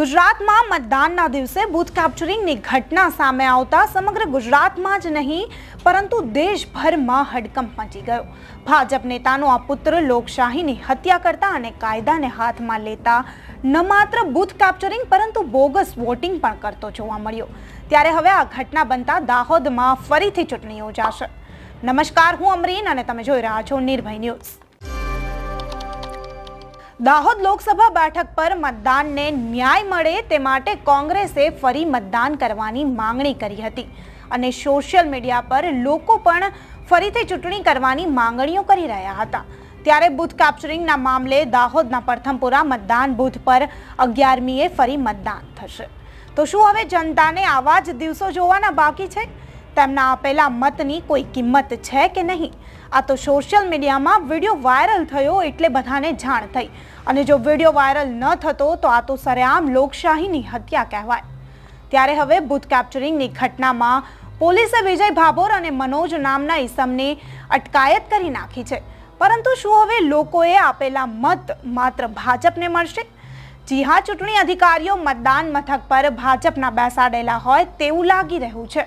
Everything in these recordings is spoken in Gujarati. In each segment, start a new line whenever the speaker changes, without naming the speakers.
ગુજરાતમાં મતદાનના દિવસે બૂથ કેપ્ચરિંગની ઘટના સામે આવતા સમગ્ર ગુજરાતમાં જ નહીં, પરંતુ દેશભરમાં હડકંપ મચી ગયો. ભાજપ નેતાનો આ પુત્ર લોકશાહીની હત્યા કરતા અને કાયદાને હાથમાં લેતા ન માત્ર બૂથ કેપ્ચરિંગ પરંતુ બોગસ વોટિંગ પણ કરતો જોવા મળ્યો. ત્યારે હવે આ ઘટના બનતા દાહોદમાં ફરીથી ચૂંટણી યોજાશે. નમસ્કાર, હું અમરીન અને તમે જોઈ રહ્યા છો નિર્ભય ન્યૂઝ. દાહોદ લોકસભા બેઠક પર મતદાનને ન્યાય મળે તે માટે કોંગ્રેસે ફરી મતદાન કરવાની માંગણી કરી હતી. અને સોશિયલ મીડિયા પર લોકો પણ ફરીથી ચૂંટણી કરવાની માંગણીઓ કરી રહ્યા હતા. ત્યારે બૂથ કેપ્ચરિંગના મામલે દાહોદના પ્રથમપુરા મતદાન બૂથ પર અગિયારમીએ ફરી મતદાન થશે. તો શું હવે જનતાને આવા જ દિવસો જોવાના બાકી છે? તેમના આપેલા મતની કોઈ કિંમત છે કે નહીં? આ તો સોશિયલ મીડિયામાં વીડિયો વાયરલ થયો એટલે બધાને જાણ થઈ. અને જો વીડિયો વાયરલ ન થતો તો આ તો સરેઆમ લોકશાહીની હત્યા કહેવાય. ત્યારે હવે બૂથ કેપ્ચરિંગની ઘટનામાં પોલીસે વિજય ભાભોર અને મનોજ નામના ઈસમની અટકાયત કરી નાખી છે. પરંતુ શું હવે લોકોએ આપેલા મત માત્ર ભાજપને મળશે? જી હા ચૂંટણી અધિકારીઓ મતદાન મથક પર ભાજપના બેસાડેલા હોય તેવું લાગી રહ્યું છે.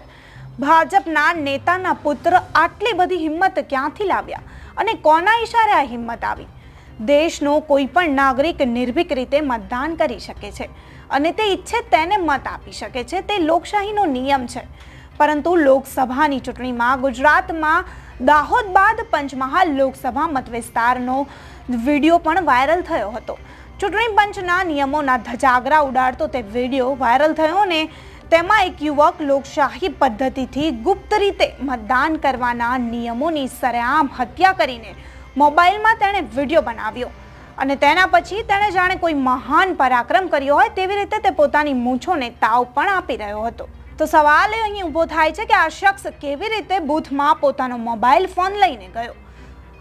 ભાજપના નેતાના પુત્ર આટલી બધી હિંમત ક્યાંથી લાવ્યા? અને કોના ઈશારે આ હિંમત આવી? દેશનો કોઈ પણ નાગરિક નિર્ભીક રીતે મતદાન કરી શકે છે અને તે ઈચ્છે તેને મત આપી શકે છે. તે લોકશાહીનો નિયમ છે. પરંતુ લોકસભાની ચૂંટણીમાં ગુજરાતમાં દાહોદ બાદ પંચમહાલ લોકસભા મતવિસ્તારનો વીડિયો પણ વાયરલ થયો હતો. ચૂંટણી પંચના નિયમોના ધજાગરા ઉડાડતો તે વીડિયો વાયરલ થયો ને તેમાં એક યુવક લોકશાહી પદ્ધતિથી ગુપ્ત રીતે મતદાન કરવાના નિયમોની સરેઆમ હત્યા કરીને મોબાઈલમાં તેણે વીડિયો બનાવ્યો. અને તેના પછી તેણે જાણે કોઈ મહાન પરાક્રમ કર્યો હોય તેવી રીતે તે પોતાની મૂછોને તાવ પણ આપી રહ્યો હતો. તો સવાલ એ અહીં ઊભો થાય છે કે આ શખ્સ કેવી રીતે બૂથમાં પોતાનો મોબાઈલ ફોન લઈને ગયો?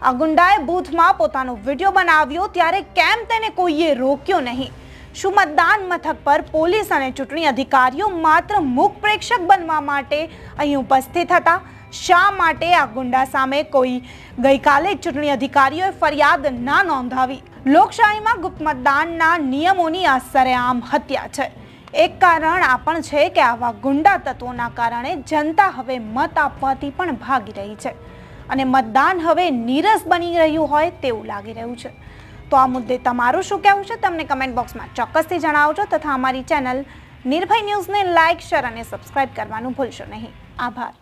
આ ગુંડાએ બૂથમાં પોતાનો વીડિયો બનાવ્યો, ત્યારે કેમ તેને કોઈએ રોક્યો નહીં? શું મતદાન મથક પર પોલીસ અને ચૂંટણી અધિકારીઓ માત્ર મૂક પ્રેક્ષક બનવા માટે અહીં ઉપસ્થિત હતા. શા માટે આ ગુંડા સામે કોઈ ગઈકાલે ચૂંટણી અધિકારીઓએ ફરિયાદ ના નોંધાવી? લોકશાહીમાં ગુપ્ત મતદાનના નિયમોની આ સરેઆમ હત્યા છે. એક કારણ આ પણ છે કે આવા ગુંડા તત્વોના કારણે જનતા હવે મત આપવાથી પણ ભાગી રહી છે. અને મતદાન હવે નીરસ બની રહ્યું હોય તેવું લાગી રહ્યું છે. તો આ મુદ્દે તમારું શું કહેવું છે તમને કમેન્ટ બોક્સમાં ચોક્કસથી જણાવજો તથા અમારી ચેનલ નિર્ભય ન્યૂઝને લાઇક શેર અને સબસ્ક્રાઇબ કરવાનું ભૂલશો નહીં. આભાર.